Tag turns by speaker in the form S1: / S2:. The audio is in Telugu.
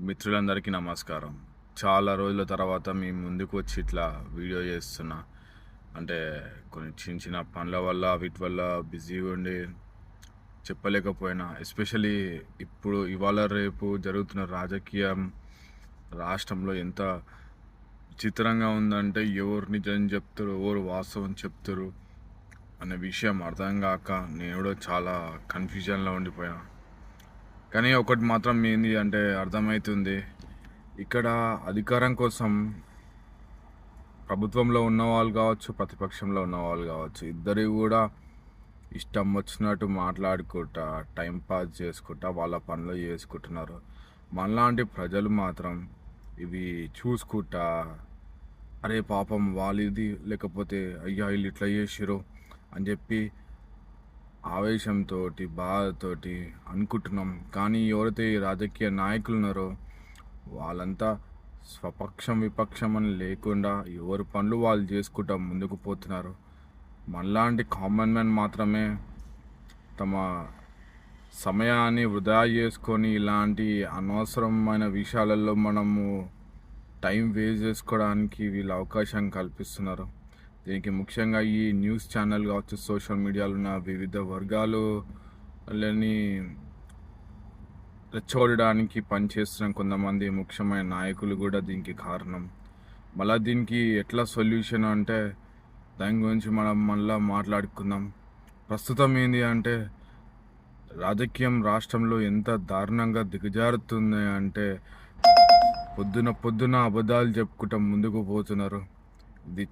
S1: మిత్రులందరికీ నమస్కారం. చాలా రోజుల తర్వాత మీ ముందుకు వచ్చి ఇట్లా వీడియో చేస్తున్నా. అంటే కొన్ని చిన్న చిన్న పనుల వల్ల వీటి వల్ల బిజీగా ఉండి చెప్పలేకపోయినా. ఎస్పెషలీ ఇప్పుడు ఇవాళ రేపు జరుగుతున్న రాజకీయం రాష్ట్రంలో ఎంత చిత్రంగా ఉందంటే ఎవరు నిజం చెప్తారు ఎవరు వాస్తవం చెప్తారు అనే విషయం అర్థం కాక నేను కూడా చాలా కన్ఫ్యూజన్లో ఉండిపోయాను. కానీ ఒకటి మాత్రం ఏంది అంటే అర్థమవుతుంది ఇక్కడ అధికారం కోసం ప్రభుత్వంలో ఉన్న వాళ్ళు కావచ్చు ప్రతిపక్షంలో ఉన్న వాళ్ళు కావచ్చు ఇద్దరు కూడా ఇష్టం వచ్చినట్టు మాట్లాడుకుంటా టైం పాస్ చేసుకుంటా వాళ్ళ పనులు చేసుకుంటున్నారు. మనలాంటి ప్రజలు మాత్రం ఇవి చూసుకుంటా అరే పాపం వాళ్ళు ఇది లేకపోతే అయ్యా వీళ్ళు ఇట్లా చేసిరు అని చెప్పి ఆవేశంతో బాధతోటి అనుకుంటున్నాం. కానీ ఎవరైతే రాజకీయ నాయకులు ఉన్నారో వాళ్ళంతా స్వపక్షం విపక్షం అని లేకుండా ఎవరి పనులు వాళ్ళు చేసుకుంటా ముందుకు పోతున్నారు. మనలాంటి కామన్ మ్యాన్ మాత్రమే తమ సమయాన్ని వృధా చేసుకొని ఇలాంటి అనవసరమైన విషయాలలో మనము టైం వేస్ట్ చేసుకోవడానికి వీళ్ళు అవకాశం కల్పిస్తున్నారు. దీనికి ముఖ్యంగా ఈ న్యూస్ ఛానల్ కావచ్చు సోషల్ మీడియాలో ఉన్న వివిధ వర్గాలు లేని రెచ్చగొట్టడానికి పనిచేస్తున్న కొంతమంది ముఖ్యమైన నాయకులు కూడా దీనికి కారణం. మళ్ళీ దీనికి ఎట్లా సొల్యూషన్ అంటే దాని గురించి మనం మళ్ళీ మాట్లాడుకుందాం. ప్రస్తుతం ఏంటి అంటే రాజకీయం రాష్ట్రంలో ఎంత దారుణంగా దిగజారుతుంది అంటే పొద్దున పొద్దున అబద్ధాలు చెప్పుకుంటా ముందుకు పోతున్నారు. ఇది